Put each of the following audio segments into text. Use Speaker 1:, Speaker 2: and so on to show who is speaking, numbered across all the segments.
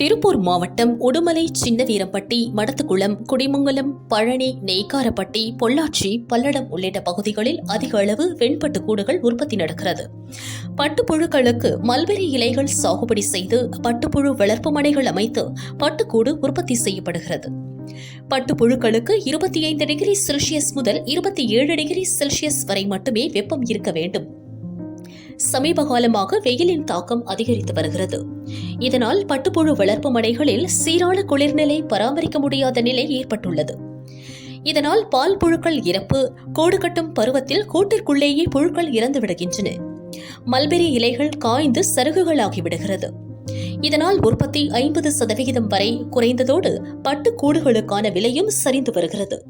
Speaker 1: திருப்பூர் மாவட்டம் உடுமலை சின்னவீரம்பட்டி மடத்துக்குளம் குடிமங்கலம் பழனி நெய்க்காரப்பட்டி பொள்ளாச்சி பல்லடம் உள்ளிட்ட பகுதிகளில் அதிக அளவு வெண்பட்டு கூடுகள் உற்பத்தி நடக்கிறது. பட்டுப்புழுக்களுக்கு மல்பெரி இலைகள் சாகுபடி செய்து பட்டுப்புழு வளர்ப்பு மனைகள் அமைத்து பட்டுக்கூடு உற்பத்தி செய்யப்படுகிறது. பட்டுப்புழுக்களுக்கு இருபத்தி ஐந்து டிகிரி செல்சியஸ் முதல் இருபத்தி ஏழு டிகிரி செல்சியஸ் வரை மட்டுமே வெப்பம் இருக்க வேண்டும். சமீப காலமாக வெயிலின் தாக்கம் அதிகரித்து வருகிறது. இதனால் பட்டுப்புழு வளர்ப்பு மனைகளில் சீரான குளிர்நிலை பராமரிக்க முடியாத நிலை ஏற்பட்டுள்ளது. இதனால் பால் புழுக்கள் இறப்பு கோடு கட்டும் பருவத்தில் கூட்டிற்குள்ளேயே புழுக்கள் இறந்து விடுகின்றன மல்பெரி இலைகள் காய்ந்து சருகுகளாகி விடுகிறது. இதனால் உற்பத்தி ஐம்பது சதவிகிதம் வரை குறைந்ததோடு பட்டுக்கூடுகளுக்கான விலையும் சரிந்து வருகிறது.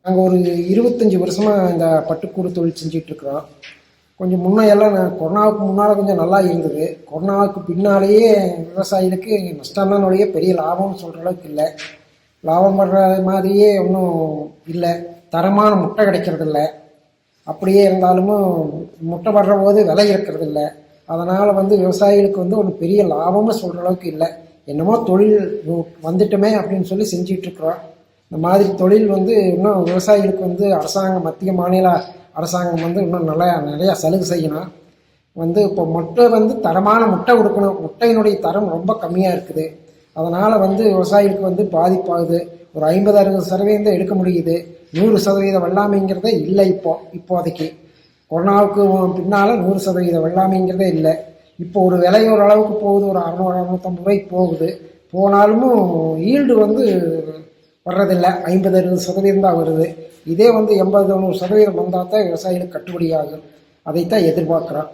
Speaker 2: நாங்கள் ஒரு இருபத்தஞ்சி வருஷமாக இந்த பட்டுக்கூடு தொழில் செஞ்சுட்டு இருக்கிறோம். கொஞ்சம் முன்னையெல்லாம் கொரோனாவுக்கு முன்னால் கொஞ்சம் நல்லா இருந்தது. கொரோனாவுக்கு பின்னாலேயே விவசாயிகளுக்கு நஷ்டம் பெரிய லாபம்னு சொல்கிற அளவுக்கு இல்லை. லாபம் படுற மாதிரியே ஒன்றும் இல்லை. தரமான முட்டை கிடைக்கிறதில்ல. அப்படியே இருந்தாலும் முட்டை படுற போது விலை இருக்கிறதில்ல. அதனால் வந்து விவசாயிகளுக்கு வந்து ஒன்று பெரிய லாபம்னு சொல்கிற அளவுக்கு இல்லை. என்னமோ தொழில் வந்துட்டுமே அப்படின்னு சொல்லி செஞ்சிட்ருக்குறோம் இந்த மாதிரி தொழில் வந்து இன்னும் விவசாயிகளுக்கு வந்து அரசாங்கம் மத்திய மாநில அரசாங்கம் வந்து இன்னும் நல்லா நிறையா சலுகை செய்யணும். வந்து இப்போ முட்டை வந்து தரமான முட்டை கொடுக்கணும். முட்டையினுடைய தரம் ரொம்ப கம்மியாக இருக்குது. அதனால் வந்து விவசாயிகளுக்கு வந்து பாதிப்பாகுது. ஒரு ஐம்பது அறுபது சதவீதம் எடுக்க முடியுது. நூறு சதவீத வெள்ளாமைங்கிறதே இல்லை இப்போ இப்போதைக்கு. கொரோனாவுக்கு பின்னால் நூறு சதவீத வெள்ளாமைங்கிறதே இல்லை. இப்போ ஒரு விலை ஓரளவுக்கு போகுது. ஒரு அறநூறு அறநூற்றம்பது ரூபாய்க்கு போகுது. போனாலும் ஈல்டு வந்து வர்றதில்லை. ஐம்பது அறுபது சதவீதம் தான் வருது. இதே வந்து எண்பது தொண்ணூறு சதவீதம் வந்தால் தான் விவசாயிகளுக்கு கட்டுப்படியாகும் அதைத்தான் எதிர்பார்க்குறோம்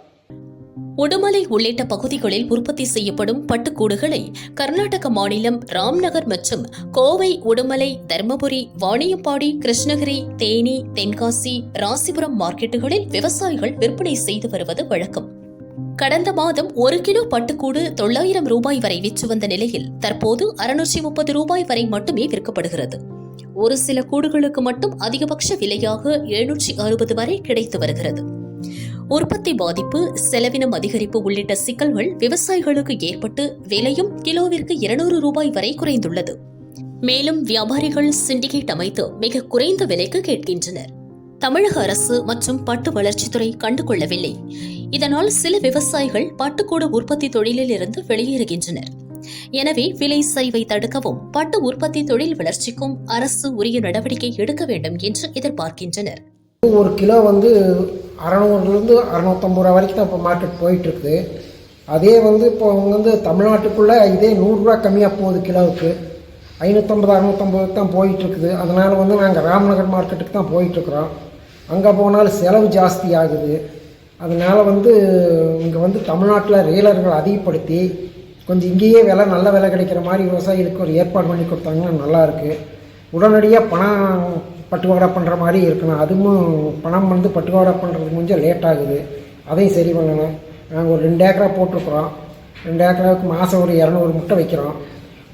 Speaker 1: உடுமலை உள்ளிட்ட பகுதிகளில் உற்பத்தி செய்யப்படும் பட்டுக்கூடுகளை கர்நாடக மாநிலம் ராம்நகர் மற்றும் கோவை உடுமலை தர்மபுரி வாணியம்பாடி கிருஷ்ணகிரி தேனி தென்காசி ராசிபுரம் மார்க்கெட்டுகளில் விவசாயிகள் விற்பனை செய்து வருவது வழக்கம். கடந்த மாதம் ஒரு கிலோ பட்டுக்கூடு தொள்ளாயிரம் ரூபாய் வரை விற்று வந்த நிலையில் தற்போது அறுநூற்றி முப்பது ரூபாய் வரை மட்டுமே விற்கப்படுகிறது. ஒரு சில கூடுகளுக்கு மட்டும் அதிகபட்ச விலையாக எழுநூற்றி அறுபது வரை கிடைத்து வருகிறது. உற்பத்தி பாதிப்பு செலவினம் அதிகரிப்பு உள்ளிட்ட சிக்கல்கள் விவசாயிகளுக்கு ஏற்பட்டு விலையும் கிலோவிற்கு இருநூறு ரூபாய் வரை குறைந்துள்ளது. மேலும் வியாபாரிகள் சிண்டிகேட் அமைத்து மிக குறைந்த விலைக்கு கேட்கின்றனர். தமிழக அரசு மற்றும் பட்டு வளர்ச்சித்துறை கண்டுகொள்ளவில்லை. இதனால் சில விவசாயிகள் பட்டுக்கூட உற்பத்தி தொழிலில் இருந்து வெளியேறுகின்றனர். எனவே விலை சரிவை தடுக்கவும் பட்டு உற்பத்தி தொழில் வளர்ச்சிக்கும் அரசு உரிய நடவடிக்கை எடுக்க வேண்டும் என்று எதிர்பார்க்கின்றனர்.
Speaker 2: ஒரு கிலோ வந்து அறநூறுலேருந்து அறநூற்றம்பது ரூபா வரைக்கும் தான் இப்போ மார்க்கெட் போயிட்டுருக்குது அதே வந்து இப்போ அவங்க வந்து தமிழ்நாட்டுக்குள்ளே இதே நூறுரூவா கம்மியாக போகுது கிலோவுக்கு. ஐநூற்றம்பது அறநூற்றம்பது தான் போயிட்டுருக்குது. அதனால் வந்து நாங்கள் ராம்நகர் மார்க்கெட்டுக்கு தான் போயிட்டுருக்குறோம். அங்கே போனாலும் செலவு ஜாஸ்தி ஆகுது அதனால் வந்து இங்கே வந்து தமிழ்நாட்டில் ரீலர்கள் அதிகப்படுத்தி கொஞ்சம் இங்கேயே விலை நல்ல விலை கிடைக்கிற மாதிரி விவசாயிகளுக்கு ஒரு ஏற்பாடு பண்ணி கொடுத்தாங்கன்னா நல்லாயிருக்கு உடனடியாக பணம் பட்டுவாடா பண்ணுற மாதிரி இருக்கணும். அதுவும் பணம் வந்து பட்டுவாடா பண்ணுறதுக்கு கொஞ்சம் லேட் ஆகுது. அதையும் சரி பண்ணணும். நாங்கள் ஒரு ரெண்டு ஏக்கரா போட்டிருக்குறோம். ரெண்டு ஏக்கராவுக்கு மாதம் ஒரு இரநூறு முட்டை வைக்கிறோம்.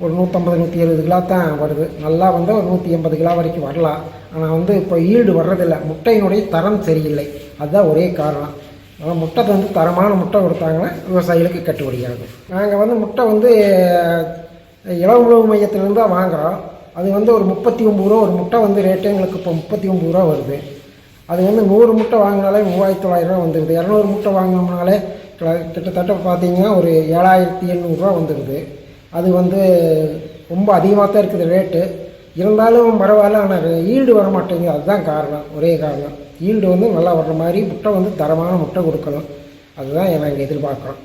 Speaker 2: ஒரு நூற்றம்பது நூற்றி எழுபது கிலோ தான் வருது. நல்லா வந்து ஒரு நூற்றி எண்பது கிலோ வரைக்கும் வரலாம். ஆனால் வந்து இப்போ ஈல்டு வர்றதில்லை. முட்டையினுடைய தரம் சரியில்லை. அதுதான் ஒரே காரணம். ஆனால் முட்டை வந்து தரமான முட்டை கொடுத்தாங்கன்னா விவசாயிகளுக்கு கட்டுப்படியாகும் நாங்கள் வந்து முட்டை வந்து இளவு உணவு மையத்திலேருந்து தான் வாங்குகிறோம் அது வந்து ஒரு முப்பத்தி ஒம்பது ரூபா ஒரு முட்டை வந்து ரேட்டு எங்களுக்கு இப்போ முப்பத்தி ஒம்பது ரூபா வருது. அது வந்து நூறு முட்டை வாங்கினாலே மூவாயிரத்தி தொள்ளாயிரரூவா வந்துடுது இரநூறு முட்டை வாங்கினோம்னாலே கிட்டத்தட்ட பார்த்தீங்கன்னா ஒரு ஏழாயிரத்தி எண்ணூறுரூவா வந்துடுது அது வந்து ரொம்ப அதிகமாக தான் இருக்குது ரேட்டு இருந்தாலும் பரவாயில்ல ஆனால் ஈல்டு வர மாட்டேங்குது அதுதான் காரணம் ஒரே காரணம். ஈல்டு வந்து நல்லா வர்ற மாதிரி முட்டை வந்து தரமான முட்டை கொடுக்கணும். அதுதான் நாங்கள் எதிர்பார்க்குறோம்.